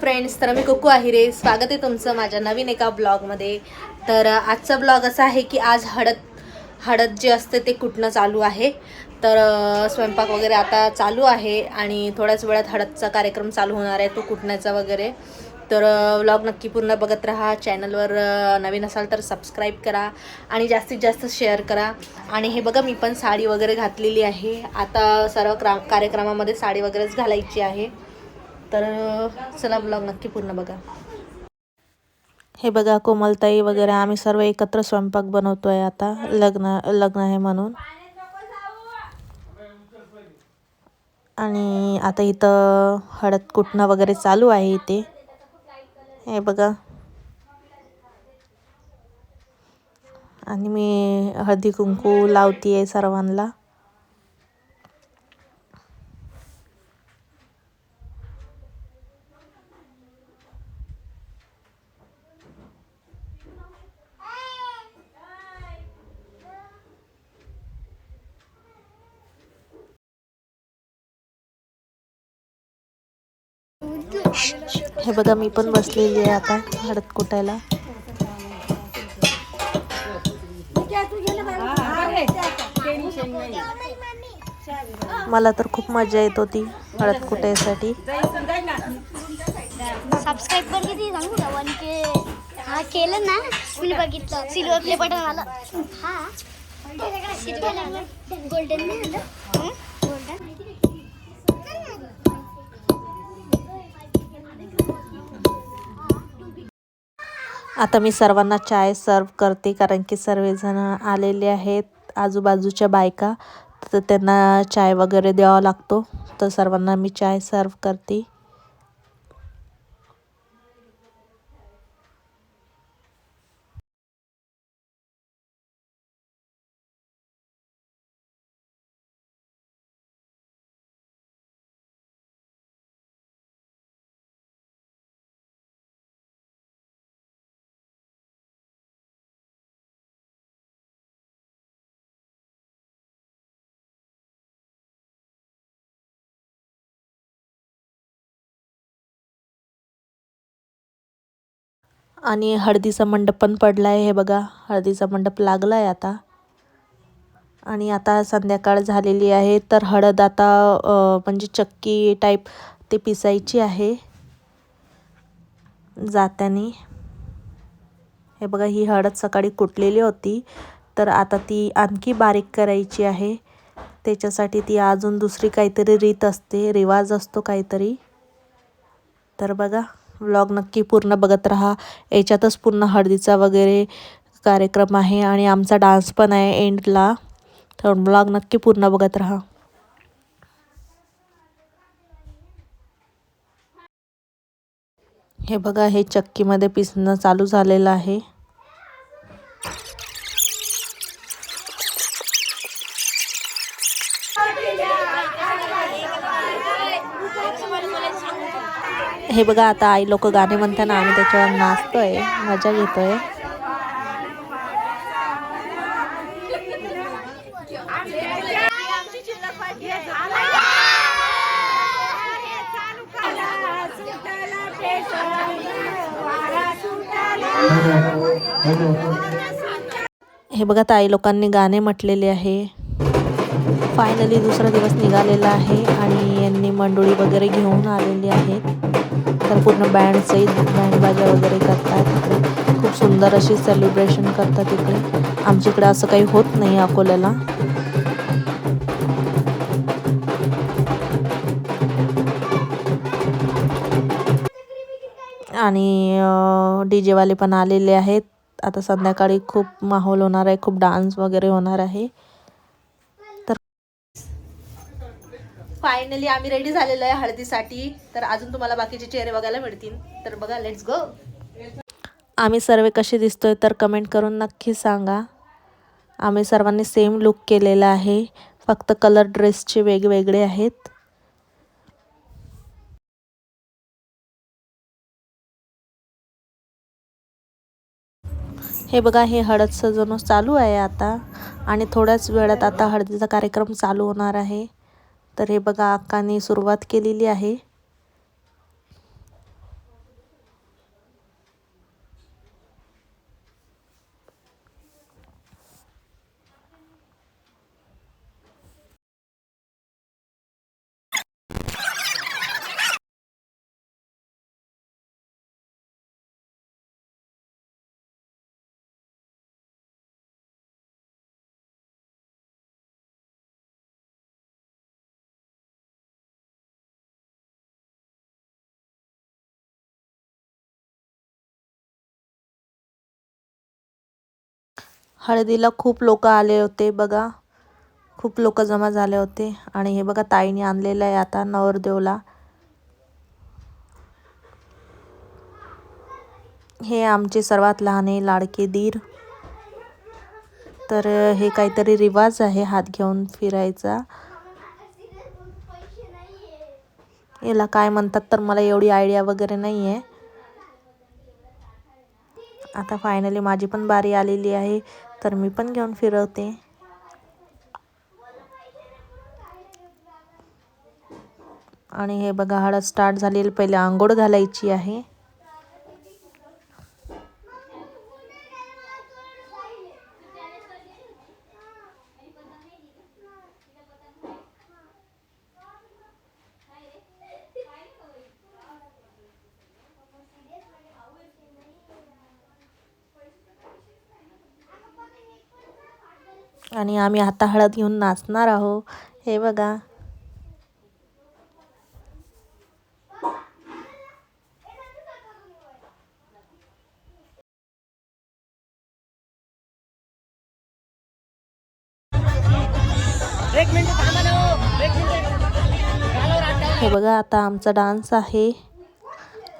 Friends तर मी कुकू आहिरे स्वागत आहे तुमचं माझ्या नवीन एका ब्लॉगमध्ये. तर आजचा ब्लॉग असा आहे की आज हळद हळद जे असते ते कुठणं चालू आहे? तर स्वयंपाक वगैरे आता चालू आहे आणि थोड्याच वेळात हळदचा कार्यक्रम चालू होणार आहे तो कुटण्याचा वगैरे. तर व्लॉग नक्की पूर्ण बघत राहा. चॅनलवर नवीन असाल तर सबस्क्राईब करा आणि जास्तीत जास्त शेअर करा. आणि हे बघा मी पण साडी वगैरे घातलेली आहे. आता सर्व क्रा कार्यक्रमामध्ये साडी वगैरेच घालायची आहे. तर चला ब्लॉग नक्की पूर्ण बघा. हे बघा कोमलताई वगैरे आम्ही सर्व एकत्र स्वयंपाक बनवतोय आता लग्न लग्न आहे म्हणून. आणि आता इथं हळद कुटणं वगैरे चालू आहे इथे. हे बघा. आणि मी हळदी कुंकू आहे सर्वांना. हे बघा मी पण बसलेली आहे आता हळद कुटायला. मला तर खूप मजा येत होती हळद कुटायसाठी. सबस्क्राईब कर किती सांगू का? वन के हा केलं ना? मी बघितलं. सिल्वर प्ले बटन आलं. हा. गोल्डन नाही आलं. गोल्डन आता मी सर्वांना चाय सर्व करते कारण की सर्वजण आलेले आहेत आजूबाजूच्या बायका. तर त्यांना चाय वगैरे द्यावा लागतो. तर सर्वांना मी चाय सर्व करते. आणि हळदीचा मंडप पण पडला आहे हे बघा हळदीचा मंडप लागला आहे आता. आणि आता संध्याकाळ झालेली आहे. तर हळद आता म्हणजे चक्की टाईप ते पिसायची आहे. जात्याने. हे बघा ही हळद सकाळी कुटलेली होती. तर आता ती आणखी बारीक करायची आहे. त्याच्यासाठी ती अजून दुसरी काहीतरी रीत असते. रिवाज असतो काहीतरी. तर बघा. व्लॉग नक्की पूर्ण बघत राहा. याच्यातच पूर्ण हळदीचा वगैरे कार्यक्रम आहे आणि आमचा डान्स पण आहे एंडला तर ब्लॉग नक्की पूर्ण बघत राहा. हे बघा हे चक्कीमध्ये पिसणं चालू झालेलं आहे. हे बघा आता आई लोक गाणे म्हणताना आम्ही त्याच्यावर नाचतोय मजा घेतोय. हे बघा ताई लोकांनी गाणे म्हटलेले आहे. फायनली दुसरा दिवस निघालेला आहे आणि मंडोळी वगैरे घेऊन आलेली आहेत. तर पूर्ण बँड बँडबाजा बँड बाजा वगैरे करतात तिकडे. खूप सुंदर अशी सेलिब्रेशन करतात इकडे आमच्या इकडे असं काही होत नाही अकोल्याला. आणि डी जेवाले पण आलेले आहेत. आता संध्याकाळी खूप माहोल होणार आहे. खूप डान्स वगैरे होणार आहे. फायनली आम्ही रेडी झालेलो आहे हळदीसाठी. तर अजून तुम्हाला बाकीचे चेहरे बघायला मिळतील. तर बघा लेट्स गो आम्ही सर्व कसे दिसतोय तर कमेंट करून नक्की सांगा. आम्ही सर्वांनी सेम लुक केलेला आहे. फक्त कलर ड्रेसचे वेगवेगळे आहेत. हे बघा हे हळद सजवणं चालू आहे आता. आणि थोड्याच वेळात आता हळदीचा कार्यक्रम चालू होणार आहे. तर हे बघा अक्काने सुरुवात केलेली आहे. हळदीला खूप लोक आले होते बघा. खूप लोक जमा झाले होते. आणि हे बघा ताईने आणलेलं आहे आता नवरदेवला. हे आमचे सर्वात लहान आहे लाडके दीर. तर हे काहीतरी रिवाज आहे हात घेऊन फिरायचा. याला काय म्हणतात तर मला एवढी आयडिया वगैरे नाही आहे आता फायनली माझी पण बारी आलेली आहे. तर मी पण घेऊन फिरवते. आणि हे बघा हळद स्टार्ट झालेली पहिले आंघोळ घालायची आहे. आणि आम्ही आता हळद घेऊन नाचणार आहो. हे बघा. हे बघा आता आमचा डान्स आहे.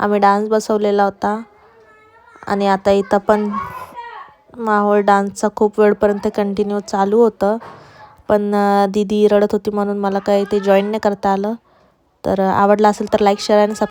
आम्ही डान्स बसवलेला होता. आणि आता इथं पण माहोल डान्सचा खूप वेळपर्यंत कंटिन्यू चालू होतं. पण दीदी रडत होती म्हणून मला काही ते जॉईन नाही करता आलं. तर आवडलं असेल तर लाईक शेअर आणि सब